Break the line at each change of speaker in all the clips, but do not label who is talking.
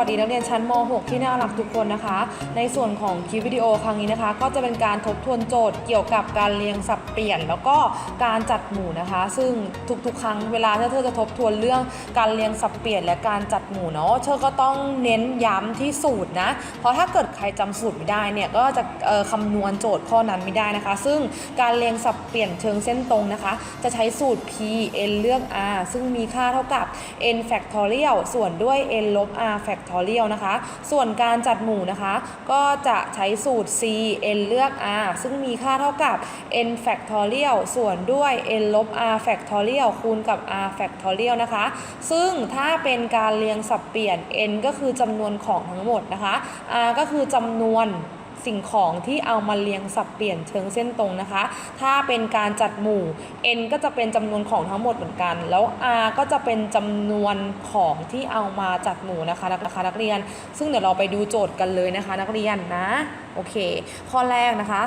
สวัสดีนักเรียนชั้นม .6 ที่น่ารักทุกคนนะคะ ในส่วนของคลิปวิดีโอครั้งนี้นะคะ ก็จะเป็นการทบทวนโจทย์เกี่ยวกับการเรียงสับเปลี่ยน แล้วก็การจัดหมู่นะคะ ซึ่งทุกๆ ครั้งเวลาที่เธอจะทบทวนเรื่องการเรียงสับเปลี่ยนและการจัดหมู่เนาะเธอก็ต้องเน้นย้ำที่สูตรนะ เพราะถ้าเกิดใครจำสูตรไม่ได้เนี่ยก็จะเอ่อคำนวณโจทย์ข้อนั้นไม่ได้นะคะ ซึ่งการเรียงสับเปลี่ยนเชิงเส้นตรงนะคะ จะใช้สูตร p n เลือก r ซึ่งมีค่าเท่ากับ n factorial ส่วนด้วย n ลบ r factorial นะคะ ส่วนการจัดหมู่นะคะ ก็จะใช้สูตร c n เลือก r ซึ่งมีค่าเท่ากับ n factorial ส่วนด้วย n ลบ r factorial คูณกับ r factorial นะคะ ซึ่งถ้าเป็นการเรียงสับเปลี่ยน n ก็คือจำนวนของทั้งหมดนะคะ r ก็คือจำนวน สิ่งของที่เอามาเรียงสับเปลี่ยนเชิงเส้นตรงนะคะ ถ้าเป็นการจัดหมู่ n ก็จะเป็นจำนวนของทั้งหมดเหมือนกัน แล้ว r ก็จะเป็นจำนวนของที่เอามาจัดหมู่นะคะนะคะนักเรียน ซึ่งเดี๋ยวเราไปดูโจทย์กันเลยนะคะ นักเรียนนะโอเค ข้อแรกนะคะ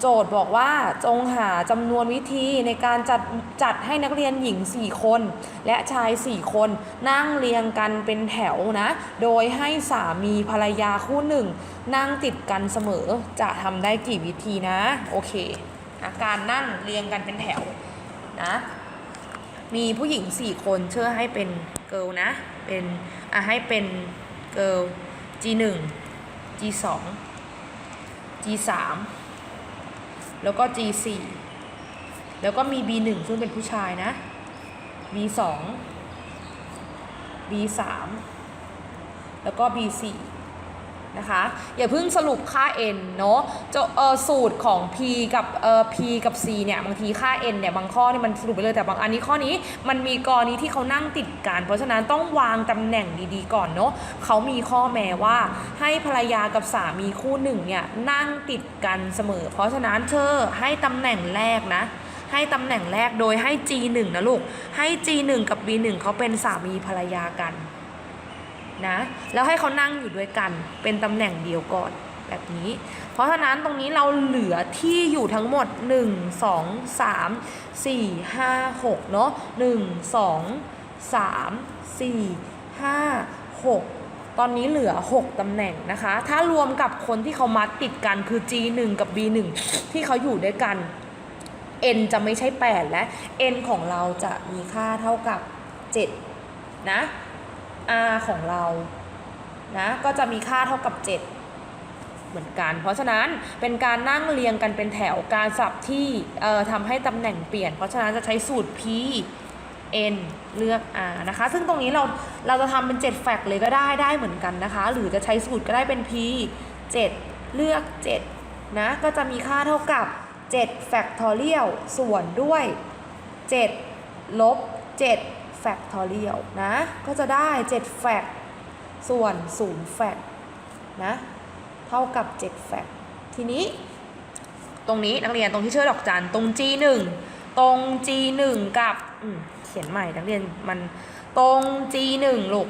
โจทย์บอกว่าจงหาจำนวนวิธีในการจัดจัดให้นักเรียนหญิง 4 คน และชาย 4 คนนั่งเรียงกันเป็นแถวนะ โดยให้สามีภรรยาคู่หนึ่งนั่งติดกันเสมอจะทำได้กี่วิธีนะ โอเคอาการนั่งเรียงกันเป็นแถวนะ มีผู้หญิง4คนเชื่อให้เป็นเกิลนะ เป็นอะให้เป็นเกิล G1 G2 G3 แล้วก็ G4 แล้วก็มี B1 ซึ่งเป็นผู้ชายนะ B2 B3 แล้วก็ B4 นะคะ อย่าเพิ่งสรุปค่า n เนาะจะเออสูตรของ p กับเออ p กับ c เนี่ยบางทีค่า n เนี่ยบางข้อเนี่ยมันสรุปไปเลยแต่บางอันนี้ข้อนี้มันมีกรณีที่เขานั่งติดกัน เพราะฉะนั้นต้องวางตำแหน่งดีๆ ก่อนเนาะเขามีข้อแม้ว่าให้ภรรยากับสามีคู่หนึ่งเนี่ยนั่งติดกันเสมอ เพราะฉะนั้นเธอให้ตำแหน่งแรกนะให้ตำแหน่งแรกโดยให้ G1 นะลูก ให้ G1 กับ B1 เขาเป็นสามีภรรยากัน นะ แล้วให้เขานั่งอยู่ด้วยกัน เป็นตำแหน่งเดียวก่อนแบบนี้ เพราะฉะนั้นตรงนี้เราเหลือที่อยู่ทั้งหมด 1 2 3 4 5 6เนาะ1 2 3 4 5 6ตอนนี้เหลือ 6 ตำแหน่งนะคะ ถ้ารวมกับคนที่เขามัดติดกันคือ G1 กับ B1 ที่เขาอยู่ด้วยกัน n จะไม่ใช่ 8 และ n ของเราจะมีค่าเท่ากับ 7 นะ r ของเรานะก็จะมีค่าเท่ากับ 7 เหมือนกัน เพราะฉะนั้นเป็นการนั่งเรียงกันเป็นแถวการสับที่เอ่อทำให้ตำแหน่งเปลี่ยน เพราะฉะนั้นจะใช้สูตร p n เลือก r นะคะ ซึ่งตรงนี้เราเราจะทำเป็น 7 แฟกเลยก็ได้ได้เหมือนกันนะคะ หรือจะใช้สูตรก็ได้เป็น p 7 เลือก 7 นะ ก็จะมีค่าเท่ากับ7 factorial ส่วนด้วย 7 ลบ 7 factorial นะ ก็จะได้7แฟกส่วน0แฟกนะ เท่ากับ7แฟกทีนี้ ตรงนี้นักเรียนตรงที่เชื่อดอกจันตรง G1 ตรง G1 กับเขียนใหม่นักเรียนมันตรง G1 ลูก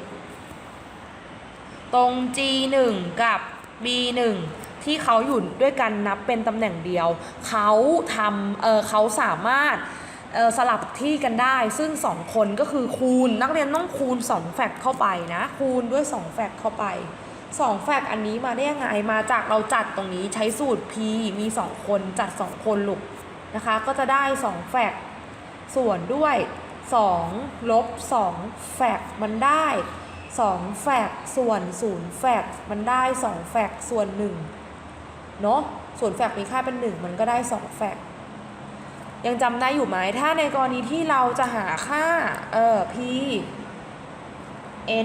ตรง G1 กับ B1 ที่เขาอยู่ด้วยกันนับเป็นตำแหน่งเดียว เขาทำเออเขาสามารถ สลับที่กันได้ ซึ่ง 2 คนก็คือคูณ นักเรียนต้องคูณ 2 แฟกเข้าไปนะ คูณด้วย 2 แฟกเข้าไป 2 แฟกอันนี้มาได้ยังไง มาจากเราจัดตรงนี้ใช้สูตร p มี 2 คนจัด 2 คนลูกนะคะ ก็จะได้ 2 แฟกส่วนด้วย 2 ลบ 2 แฟกมันได้ 2 แฟกส่วน 0 แฟกมันได้ 2 แฟกส่วน1เนาะส่วนแฟกมีค่าเป็น 1 มันก็ได้ 2 แฟก ยังจำได้อยู่ไหม ถ้าในกรณีที่เราจะหาค่าเออ p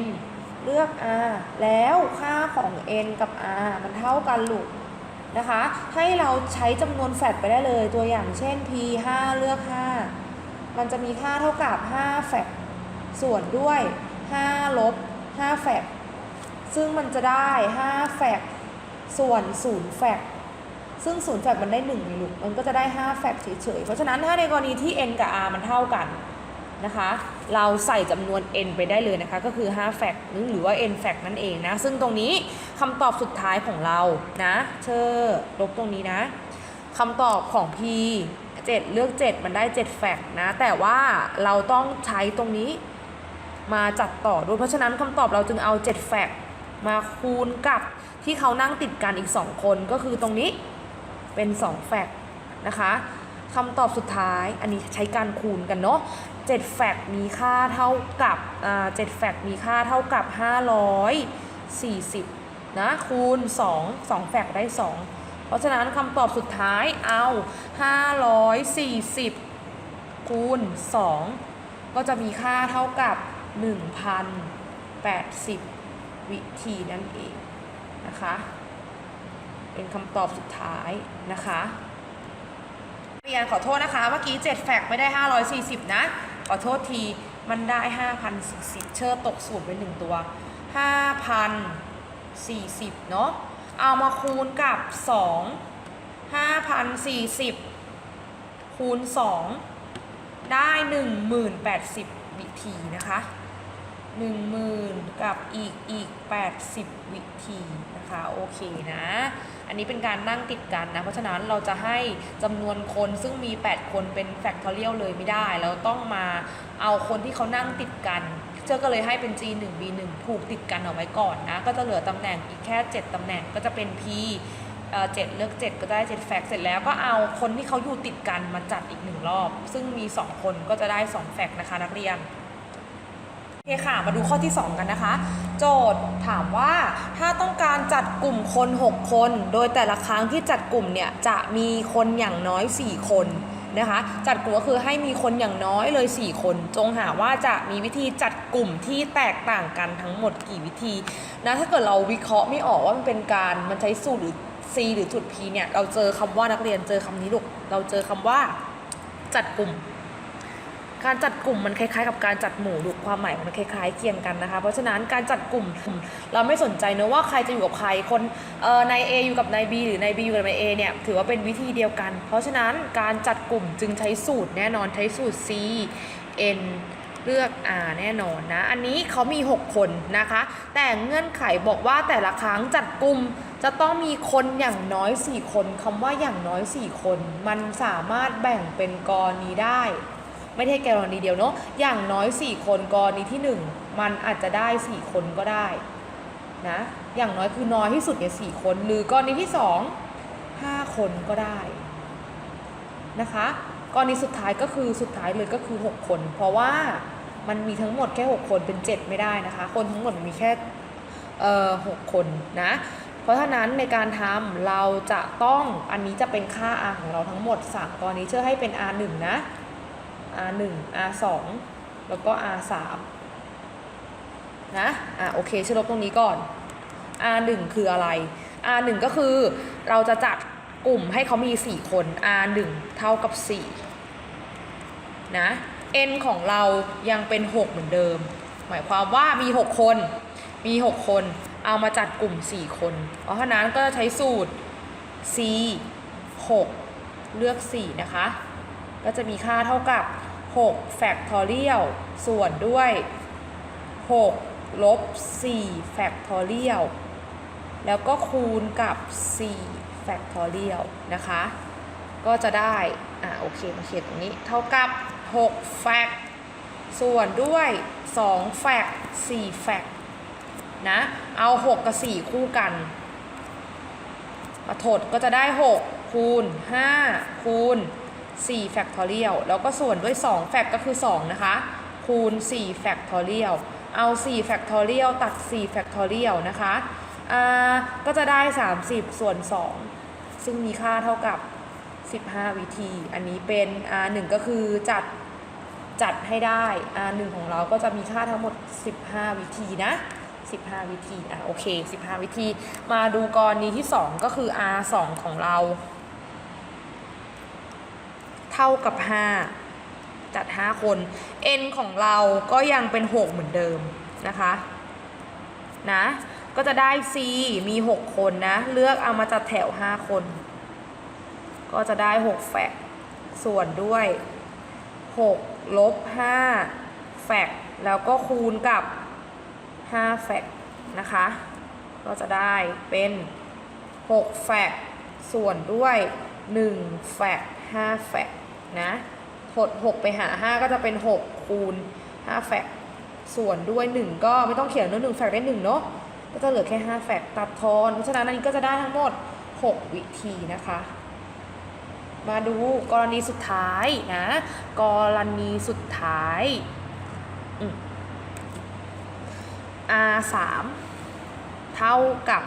n เลือก r แล้วค่าของ n กับ r มันเท่ากันลูกนะคะ ให้เราใช้จำนวนแฟกต์ไปได้เลย ตัวอย่างเช่น p 5เลือก 5 มันจะมีค่าเท่ากับ 5 แฟกต์ส่วนด้วย 5 ลบ 5 แฟกต์ซึ่งมันจะได้ 5 แฟกต์ส่วน 0 แฟกต์ ซึ่ง0แฟกมันได้1นี่ลูกมันก็จะได้ 5 แฟกเฉยๆ เพราะฉะนั้นถ้าในกรณีที่ n กับ r มันเท่ากันนะคะ เราใส่จำนวน n ไปได้เลยนะคะ ก็คือ 5 แฟกหรือว่า n แฟกนั่นเองนะ ซึ่งตรงนี้คำตอบสุดท้ายของเรานะ เชอลบตรงนี้นะคำตอบของ p 7 เลือก 7 มันได้ 7 แฟกนะ แต่ว่าเราต้องใช้ตรงนี้มาจัดต่อด้วย เพราะฉะนั้นคำตอบเราจึงเอา 7 แฟกมาคูณกับที่เขานั่งติดกันอีก 2 คนก็คือตรงนี้ เป็น 2 แฟกต์นะคะคำตอบสุดท้ายอันนี้ใช้การคูณกันเนาะ7แฟกต์มีค่าเท่ากับอ่า7แฟกต์มีค่าเท่ากับ 540 นะคูณ 2 2 แฟกต์ได้ 2 เพราะฉะนั้นคำตอบสุดท้ายเอา 540 คูณ 2 ก็จะมีค่าเท่ากับ 1,080 วิธีนั่นเองนะคะ เป็นคำตอบสุดท้ายนะคะเรียนขอโทษนะคะเมื่อกี้ 7 แฟกต์ไม่ได้ 540 นะ ขอโทษทีมันได้ 5,040เชิดตกสูตรไปหนึ่งตัว 5,040 เนาะเอามาคูณกับ 2 5,040 คูณ 2 ได้ 10,080 วิธีนะคะ10,000 กับอีกอีก 80 วิธีนะคะ โอเคนะ อันนี้เป็นการนั่งติดกันนะ เพราะฉะนั้นเราจะให้จำนวนคนซึ่งมี 8 คนเป็นแฟกทอเรียลเลยไม่ได้เราต้องมาเอาคนที่เขานั่งติดกันเจ้าก็เลยให้เป็น G1 B1 ผูกติดกันเอาไว้ก่อนนะ ก็จะเหลือตำแหน่งอีกแค่ 7ตำแหน่งก็จะเป็น P เอ่อ7เลือก 7 ก็ได้7แฟกเสร็จแล้วก็เอาคนที่เขาอยู่ติดกันมาจัดอีกหนึ่งรอบ ซึ่งมี 2 คนก็จะได้ 2 แฟกนะคะนักเรียน อเคค่ะ มาดูข้อที่ 2 กันนะคะ โจทย์ถามว่าถ้าต้องการจัดกลุ่มคน 6 คน โดยแต่ละครั้งที่จัดกลุ่มเนี่ยจะมีคนอย่างน้อย 4 คนนะคะ จัดกลุ่มก็คือให้มีคนอย่างน้อยเลย 4 คน จงหาว่าจะมีวิธีจัดกลุ่มที่แตกต่างกันทั้งหมดกี่วิธีนะถ้าเกิดเราวิเคราะห์ไม่ออกว่ามันเป็นการมันใช้สูตรหรือ C หรือจุด P เนี่ยเราเจอคำว่านักเรียนเจอคำนี้ลูกเราเจอคำว่าจัดกลุ่ม การจัดกลุ่มมันคล้ายๆ กับการจัดหมู่ดูความหมายมันคล้ายๆเคียงกันนะคะ เพราะฉะนั้นการจัดกลุ่มเราไม่สนใจเนอะว่าใครจะอยู่กับใครคนเอ่อนาย A อยู่กับนาย B หรือนาย B อยู่กับนาย A เนี่ยถือว่าเป็นวิธีเดียวกัน เพราะฉะนั้นการจัดกลุ่มจึงใช้สูตรแน่นอนใช้สูตร C N เลือก R แน่นอนนะ อันนี้เขามี 6 คนนะคะ แต่เงื่อนไขบอกว่าแต่ละครั้งจัดกลุ่มจะต้องมีคนอย่างน้อย 4 คนคำว่าอย่างน้อย 4 คน มันสามารถแบ่งเป็นกรณีได้ ไม่ใช่กรณีเดียวเนาะอย่างน้อย 4 คนกรณีที่ 1 มันอาจจะได้ 4 คนก็ได้นะอย่างน้อยคือน้อยที่สุดเนี่ยสคน หรือกรณีที่ 2 5 คนก็ได้นะคะกรณีสุดท้ายก็คือสุดท้ายเลยก็คือ 6 คน เพราะว่ามันมีทั้งหมดแค่ 6 คนเป็น 7 ไม่ได้นะคะ คนทั้งหมดมีแค่เอ่อ6คนนะ เพราะฉะนั้นในการทำเราจะต้องอันนี้จะเป็นค่า r ของเราทั้งหมด3กรณีเชื่อให้เป็น r 1นะ R1 R2 แล้วก็ R3 นะ อะโอเคช่วยลบตรงนี้ก่อน R1 คืออะไร R1 ก็คือเราจะจัดกลุ่มให้เขามี 4 คน R1 เท่ากับ 4 นะ N ของเรายังเป็น 6 เหมือนเดิม หมายความว่ามี 6 คน มี 6 คน เอามาจัดกลุ่ม 4 คน เพราะฉะนั้นก็จะใช้สูตร C 6 เลือก 4 นะคะ ก็จะมีค่าเท่ากับ 6 factorial ส่วนด้วย 6 ลบ 4 factorial แล้วก็คูณกับ 4 factorial นะคะ ก็จะได้ อะโอเค มาเขียนตรงนี้ เท่ากับ 6 fact ส่วนด้วย 2 fact 4 fact นะ เอา 6 กับ 4 คู่กันมาถดก็จะได้ 6 คูณ 5 คูณ 4 factorial แล้วก็ส่วนด้วย2 fact ก็คือ 2 นะคะ คูณ 4 factorial เอา 4 factorial ตัด 4 factorial นะคะก็จะได้ 30 ส่วน 2 ซึ่งมีค่าเท่ากับ 15 วิธี อันนี้เป็น R 1ก็คือจัดจัดให้ได้ R 1ของเราก็จะมีค่าทั้งหมด 15 วิธีนะ 15 วิธี อะโอเค 15 วิธี มาดูกรณีที่ 2 ก็คือ R 2 ของเรา เท่ากับ 5 จัด 5 คน n ของเราก็ยังเป็น 6 เหมือนเดิมนะคะนะก็จะได้ c มี 6 คนนะ เลือกเอามาจัดแถว 5 คน ก็จะได้ 6 แฟกส่วนด้วย 6 ลบ 5 แฟกแล้วก็คูณกับ 5 แฟกนะคะ ก็จะได้เป็น 6 แฟกส่วนด้วย 1 แฟก5 แฟก นะถด6ไปหา 5 ก็จะเป็น 6 คูณ 5 แฟกส่วนด้วย 1 ก็ไม่ต้องเขียนเนอะหนึ่งแฟกได้1เนาะก็จะเหลือแค่ 5 แฟกตัดทอนเพราะฉะนั้นอันนี้ก็จะได้ทั้งหมด 6 วิธีนะคะ มาดูกรณีสุดท้ายนะกรณีสุดท้ายอืม r 3เท่ากับ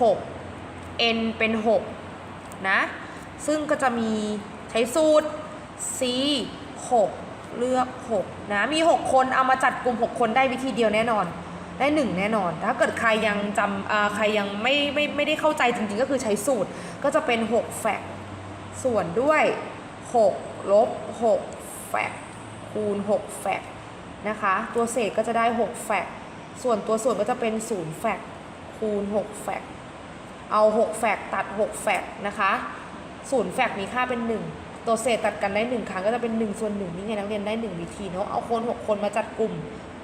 6 n เป็น 6 นะ ซึ่งก็จะมี ช้สูตร c 6 เลือก 6 นะ มี 6 คนเอามาจัดกลุ่ม 6 คนได้วิธีเดียวแน่นอน ได้ 1 แน่นอน ถ้าเกิดใครยังจำใครยังไม่ไม่ไม่ได้เข้าใจจริงๆ ก็คือใช้สูตรก็จะเป็น 6 แฟกส่วนด้วย 6 ลบ 6 แฟกคูณ 6 แฟกนะคะ ตัวเศษก็จะได้ 6 แฟกส่วนตัวส่วนก็จะเป็น 0 แฟกคูณ 6 แฟกเอา 6 แฟกตัด 6 แฟกนะคะ 0 แฟกมีค่าเป็น 1 ตัวเศษตัดกันได้1ครั้งก็จะเป็น1ส่วน1นี่ไงนักเรียนได้1วิธีเนาะเอาคน6คนมาจัดกลุ่ม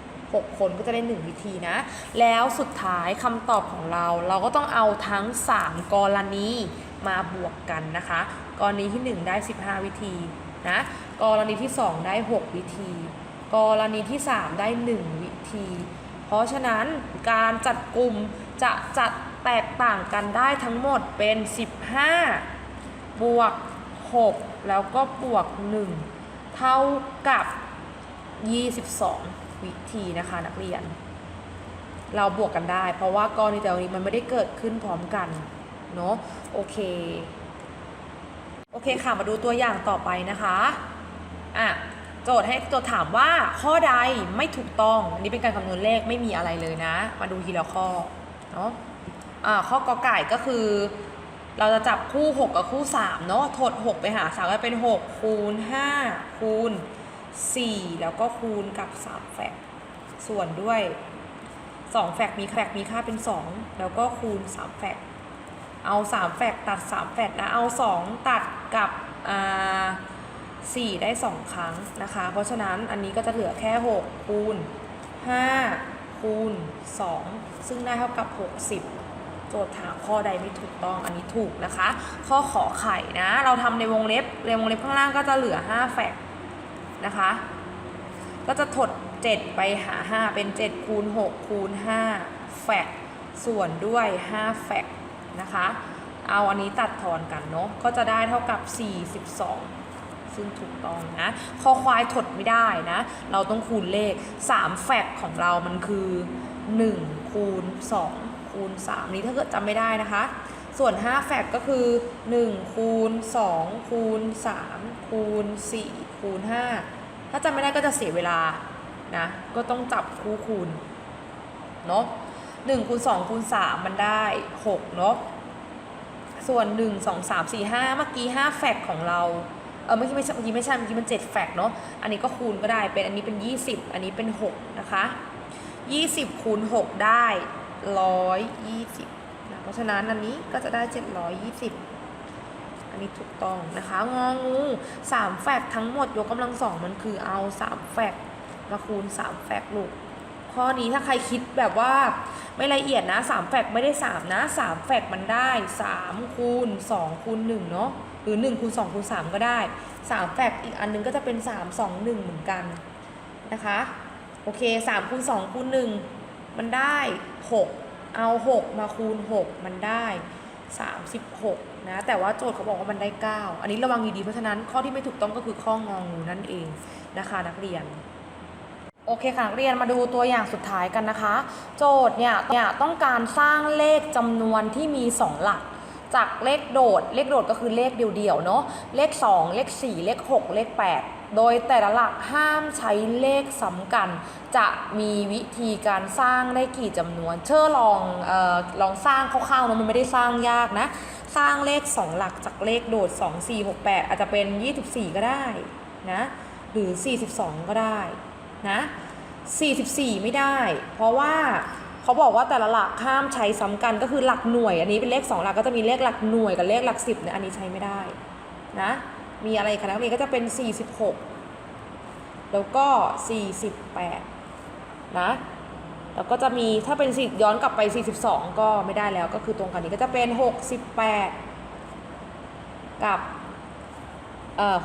6คนก็จะได้1วิธีนะ แล้วสุดท้ายคำตอบของเราเราก็ต้องเอาทั้ง3กรณีมาบวกกันนะคะ กรณีที่1ได้15วิธีนะกรณีที่2ได้6วิธี กรณีที่3ได้1วิธี เพราะฉะนั้นการจัดกลุ่มจะจัดแตกต่างกันได้ทั้งหมดเป็น 15 บวก 6 แล้วก็บวก 1 เท่ากับ 22 วิธีนะคะนักเรียน เราบวกกันได้ เพราะว่ากรณีแต่ละนี้มันไม่ได้เกิดขึ้นพร้อมกันเนาะโอเค โอเคค่ะ มาดูตัวอย่างต่อไปนะคะอะโจทย์ให้โจทย์ถามว่าข้อใดไม่ถูกต้อง อันนี้เป็นการคำนวณเลขไม่มีอะไรเลยนะ มาดูทีละข้อเนาะอ่าข้อกอไก่ก็คือ เราจะจับคู่ 6 กับคู่ 3 เนาะถด 6 ไปหา3ก็เป็น 6 คูณ 5 คูณ 4 แล้วก็คูณกับ 3 แฟกส่วนด้วย 2 แฟกมีแฟกมีค่าเป็น 2 แล้วก็คูณ 3 แฟกเอา 3 แฟกตัด 3 แฟกนะ เอา 2 ตัดกับอ่า4ได้ 2 ครั้งนะคะ เพราะฉะนั้นอันนี้ก็จะเหลือแค่ 6 คูณ 5 คูณ 2 ซึ่งได้เท่ากับ 60 โจทย์ถามข้อใดไม่ถูกต้องอันนี้ถูกนะคะ ข้อขอไข่นะ เราทำในวงเล็บในวงเล็บข้างล่างก็จะเหลือ 5 แฟกนะคะ ก็จะถด 7 ไปหา 5 เป็น 7 คูณ 6 คูณ 5 แฟกส่วนด้วย 5 แฟกนะคะ เอาอันนี้ตัดทอนกันเนาะก็จะได้เท่ากับ 42ซึ่งถูกต้องนะ คอควายถดไม่ได้นะ เราต้องคูณเลข 3 แฟกของเรามันคือ 1 คูณ 2 คูณ 3 นี้ถ้าเกิดจำไม่ได้นะคะ ส่วน 5 แฟกก็คือ 1 คูณ 2 คูณ 3 คูณ 4 คูณ 5 ถ้าจำไม่ได้ก็จะเสียเวลานะ ก็ต้องจับคู่คูณเนาะ1คูณ2คูณ 3 มันได้ 6 เนาะส่วน 1 2 3 4 5 เมื่อกี้ 5 แฟกของเรา เออเมื่อกี้ไม่ใช่เมื่อกี้ไม่ใช่เมื่อกี้มัน 7 แฟกเนาะ อันนี้ก็คูณก็ได้ เป็นอันนี้เป็น 20 อันนี้เป็น 6 นะคะ 20 คูณ 6 ได้ 120นะเพราะฉะนั้นอันนี้ก็จะได้ 720 อันนี้ถูกต้องนะคะงองู3แฟกทั้งหมดยกกำลังสองมันคือเอา3แฟกมาคูณ3แฟกลูกข้อนี้ถ้าใครคิดแบบว่าไม่ละเอียดนะ3แฟกไม่ได้3นะ3แฟกมันได้3คูณ2คูณ1เนาะหรือ1คูณ2คูณ3ก็ได้3แฟกอีกอันนึงก็จะเป็น3 2 1เหมือนกันนะคะ โอเค3คูณ2คูณ1 มันได้ 6 เอา 6 มาคูณ 6 มันได้ 36 นะ แต่ว่าโจทย์เขาบอกว่ามันได้ 9 อันนี้ระวังดีๆเพราะฉะนั้นข้อที่ไม่ถูกต้องก็คือข้ององูนั่นเองนะคะนักเรียนโอเคค่ะนักเรียนมาดูตัวอย่างสุดท้ายกันนะคะ โจทย์เนี่ยเนี่ยต้องการสร้างเลขจำนวนที่มี 2 หลัก จากเลขโดด เลขโดดก็คือเลขเดี่ยวๆเนาะเลข 2 เลข 4 เลข 6 เลข 8 โดยแต่ละหลักห้ามใช้เลขซ้ำกันจะมีวิธีการสร้างได้กี่จำนวน เชื่อลองออลองสร้างคร่าวๆนะมันไม่ได้สร้างยากนะ สร้างเลข 2 หลักจากเลขโดด 2 4 6 8 อาจจะเป็น 24 ก็ได้นะหรือ 42 ก็ได้นะ44 ไม่ได้ เพราะว่า เขาบอกว่าแต่ละหลักห้ามใช้ซ้ำกันก็คือหลักหน่วย อันนี้เป็นเลข 2 หลักก็จะมีเลขหลักหน่วยกับเลขหลัก10เนี่ยอันนี้ใช้ไม่ได้นะมีอะไรคะนักเรียนก็จะเป็น 46 แล้วก็ 48 นะแล้วก็จะมีถ้าเป็นสิย้อนกลับไป 42 ก็ไม่ได้แล้วก็คือตรงกันนี้ก็จะเป็น 68 กับเอ่อ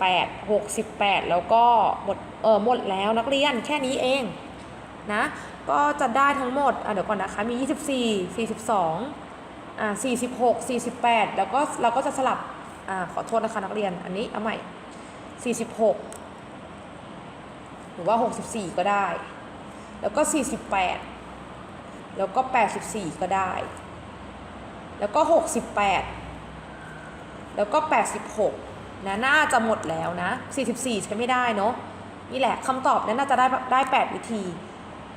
68 68 แล้วก็หมดเออหมดแล้วนักเรียนแค่นี้เองนะ ก็จะได้ทั้งหมดอะเดี๋ยวก่อนนะคะมี 24 42อ่า46 48 แล้วก็เราก็จะสลับอ่าขอโทษนะคะนักเรียนอันนี้เอาใหม่ 46 หรือว่า 64 ก็ได้ แล้วก็ 48 แล้วก็ 84 ก็ได้ แล้วก็ 68 แล้วก็ 86นะน่าจะหมดแล้วนะ 44ใช้ไม่ได้เนาะนี่แหละคำตอบนั้นน่าจะได้ได้ 8 วิธี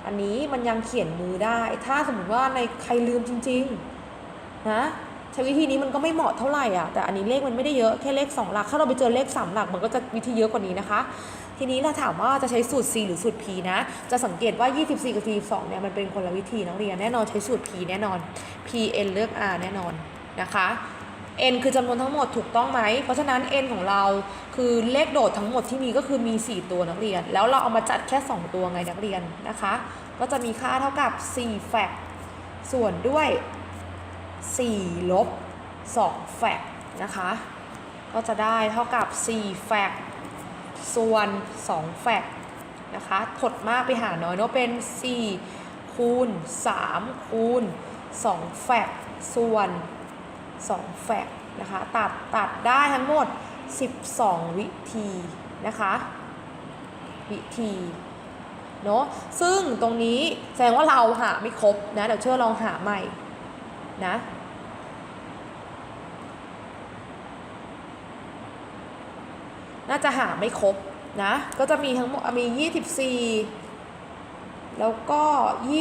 อันนี้มันยังเขียนมือได้ ถ้าสมมติว่าในใครลืมจริง ๆ นะใช้วิธีนี้มันก็ไม่เหมาะเท่าไหร่อะแต่อันนี้เลขมันไม่ได้เยอะแค่เลข 2 หลัก ถ้าเราไปเจอเลข 3 หลัก มันก็จะวิธีเยอะกว่านี้นะคะ ทีนี้เราถามว่าจะใช้สูตร C หรือสูตร P นะ จะสังเกตว่า 24 กับ 42 เนี่ยมันเป็นคนละวิธีนักเรียนแน่นอนใช้สูตร P แน่นอน P N เลือก R แน่นอนนะคะ n คือจำนวนทั้งหมดถูกต้องไหม เพราะฉะนั้น n ของเราคือเลขโดดทั้งหมดที่มีก็คือมี 4 ตัวนักเรียน แล้วเราเอามาจัดแค่ 2 ตัวไงนักเรียนนะคะ ก็จะมีค่าเท่ากับ4แฟกส่วนด้วย4ลบ2แฟกนะคะ ก็จะได้เท่ากับ4แฟกส่วน2แฟกนะคะถดมากไปหาน้อยเนาะเป็น 4 คูณ 3 คูณ2แฟกส่วน 2 แฟกนะคะตัดตัดได้ทั้งหมด 12 วิธีนะคะวิธีเนาะซึ่งตรงนี้แสดงว่าเราหาไม่ครบนะเดี๋ยวเชื่อลองหาใหม่นะน่าจะหาไม่ครบนะ ก็จะมีทั้งหมดมี 24 แล้วก็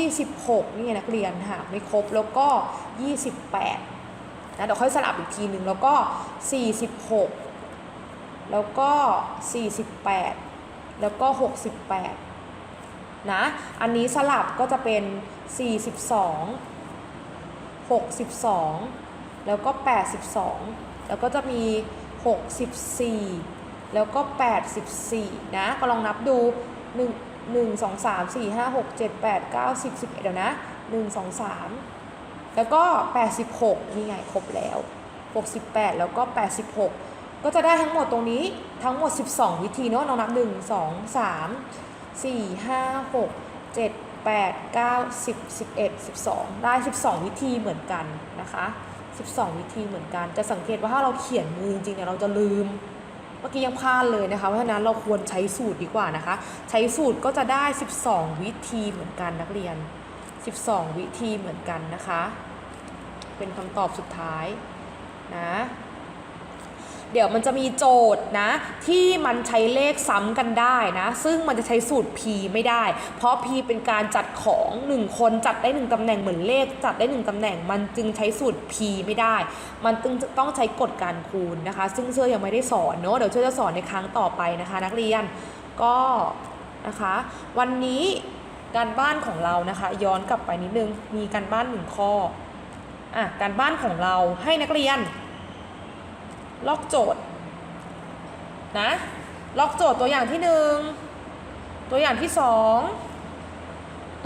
26 นี่นักเรียนหาไม่ครบแล้วก็ 28 นะเดี๋ยวค่อยสลับอีกทีหนึ่งแล้วก็ 46 แล้วก็ 48 แล้วก็ 68 นะ อันนี้สลับก็จะเป็น 42 62 แล้วก็ 82 แล้วก็จะมี 64 แล้วก็ 84 นะ ก็ลองนับดู 1 1 2 3 4 5 6 7 8 9 10 11เดี๋ยวนะ 1 2 3 แล้วก็ 86 นี่ไงครบแล้ว 68 แล้วก็ 86 ก็จะได้ทั้งหมดตรงนี้ทั้งหมด 12 วิธีเนาะน้องนับ 1 2 3 4 5 6 7 8 9 10 11 12 ได้ 12 วิธีเหมือนกันนะคะ 12 วิธีเหมือนกัน จะสังเกตว่าถ้าเราเขียนมือจริงๆเนี่ยเราจะลืม เมื่อกี้ยังพลาดเลยนะคะ เพราะฉะนั้นเราควรใช้สูตรดีกว่านะคะ ใช้สูตรก็จะได้ 12 วิธีเหมือนกันนักเรียน 12 วิธีเหมือนกันนะคะ เป็นคำตอบสุดท้ายนะเดี๋ยวมันจะมีโจทย์นะ ที่มันใช้เลขซ้ำกันได้นะ ซึ่งมันจะใช้สูตร P ไม่ได้ เพราะ P เป็นการจัดของ 1 คนจัดได้ 1ตำแหน่งเหมือนเลขจัดได้ 1ตำแหน่ง มันจึงใช้สูตร P ไม่ได้ มันจึงต้องใช้กฎการคูณนะคะ ซึ่งเชื่อยังไม่ได้สอนเนอะเดี๋ยวเชื่อจะสอนในครั้งต่อไปนะคะ นักเรียนก็นะคะ วันนี้ การบ้านของเรานะคะ ย้อนกลับไปนิดนึง มีการบ้านหนึ่งข้ออะการบ้านของเราให้นักเรียน ลอกโจทย์นะลอกโจทย์ตัวอย่างที่หนึ่งตัวอย่างที่สอง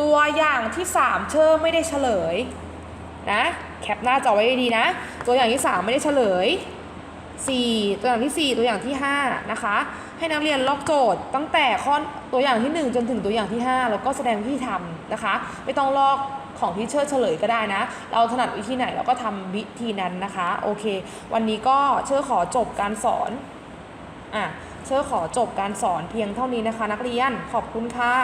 ตัวอย่างที่สามเชิญไม่ได้เฉลยนะแคปหน้าจอไว้ดีนะ ตัวอย่างที่สามไม่ได้เฉลย สี่ตัวอย่างที่สี่ตัวอย่างที่ห้านะคะ ให้นักเรียนลอกโจทย์ตั้งแต่ข้อตัวอย่างที่หนึ่งจนถึงตัวอย่างที่ห้าแล้วก็แสดงวิธีทำนะคะ ไม่ต้องลอกของที่เชิดเฉลยก็ได้นะ เราถนัดวิธีไหนเราก็ทำวิธีนั้นนะคะ โอเค วันนี้ก็เชื่อขอจบการสอนอะเชื่อขอจบการสอนเพียงเท่านี้นะคะ นักเรียนขอบคุณค่ะ